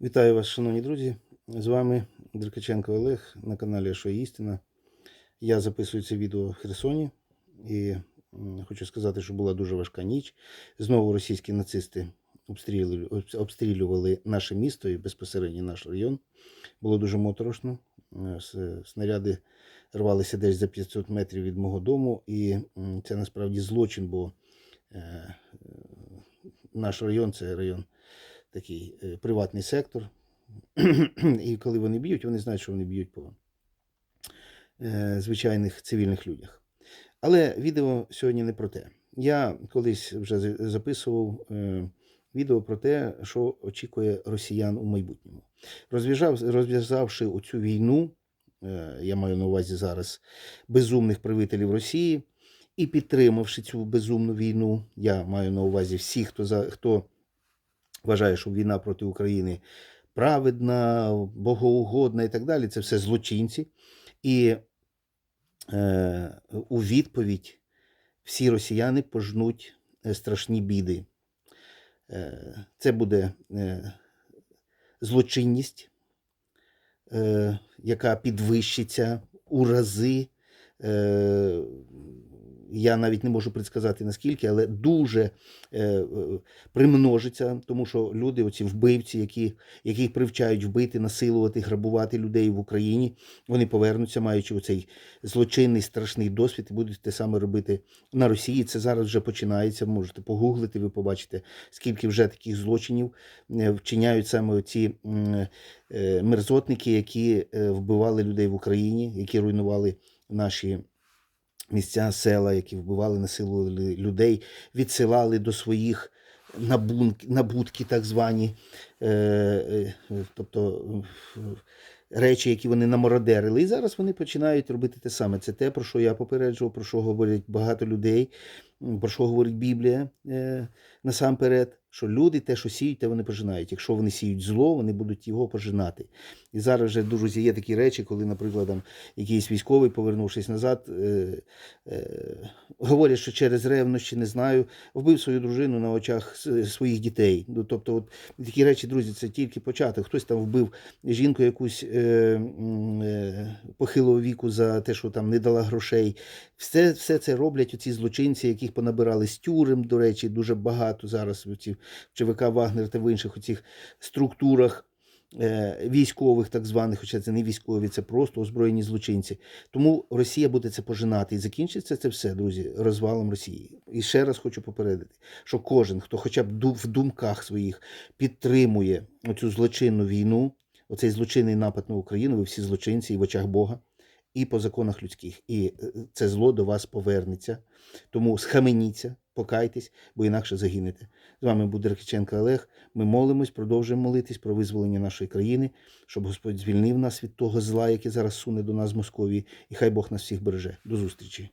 Вітаю вас, шановні друзі. З вами Деркаченко Олег на каналі Що Істина. Я записую це відео в Херсоні і хочу сказати, що була дуже важка ніч. Знову російські нацисти обстрілювали, наше місто і безпосередньо наш район. Було дуже моторошно. Е, Снаряди рвалися десь за 500 метрів від мого дому, і це насправді злочин, бо е, е, наш район це район такий е, приватний сектор. І коли вони б'ють, вони знають, що вони б'ють по е, звичайних цивільних людях. Але відео сьогодні не про те. Я колись вже записував е, відео про те, що очікує росіян у майбутньому. Розв'язав, розв'язавши оцю війну, я маю на увазі зараз безумних правителів Росії, і підтримавши цю безумну війну, я маю на увазі всіх, хто за хто вважає, що війна проти України праведна, богоугодна і так далі. Це все злочинці. І е, у відповідь всі росіяни пожнуть е, страшні біди. Е, це буде е, злочинність, е, яка підвищиться у рази. Е, я навіть не можу предсказати наскільки, але дуже е, е, примножиться, тому що люди, оці вбивці, які, яких привчають вбити, насилувати, грабувати людей в Україні, вони повернуться, маючи оцей злочинний страшний досвід, і будуть те саме робити на Росії. Це зараз вже починається. Можете погуглити, ви побачите, скільки вже таких злочинів е, вчиняють саме ці мерзотники, які вбивали людей в Україні, які руйнували наші місця, села, які вбивали, насилували людей, відсилали до своїх набутки, так звані, е, е, тобто е, речі, які вони намородерили. І зараз вони починають робити те саме. Це те, про що я попереджував, про що говорять багато людей, про що говорить Біблія е, насамперед. Що люди те, що сіють, те вони пожинають. Якщо вони сіють зло, вони будуть його пожинати. І зараз вже, друзі, є такі речі, коли, наприклад, там, якийсь військовий, повернувшись назад, е, е, говорять, що через ревнощі, не знаю, вбив свою дружину на очах своїх дітей. Ну, тобто, от, такі речі, друзі, це тільки початок. Хтось там вбив жінку якусь е, е, похилого віку за те, що там не дала грошей. Все, все це роблять оці злочинці, яких понабирали з тюрем, до речі, дуже багато зараз в ці ЧВК Вагнер та в інших оцих структурах е, військових, так званих, хоча це не військові, це просто озброєні злочинці. Тому Росія буде це пожинати. І закінчиться це все, друзі, розвалом Росії. І ще раз хочу попередити, що кожен, хто хоча б в думках своїх підтримує оцю злочинну війну, оцей злочинний напад на Україну, ви всі злочинці і в очах Бога. І по законах людських, і е, це зло до вас повернеться. Тому схаменіться, покайтесь, бо інакше загинете. З вами був Деркаченко Олег. Ми молимось, продовжуємо молитись про визволення нашої країни, щоб Господь звільнив нас від того зла, яке зараз суне до нас з Московії, і хай Бог нас всіх береже. До зустрічі.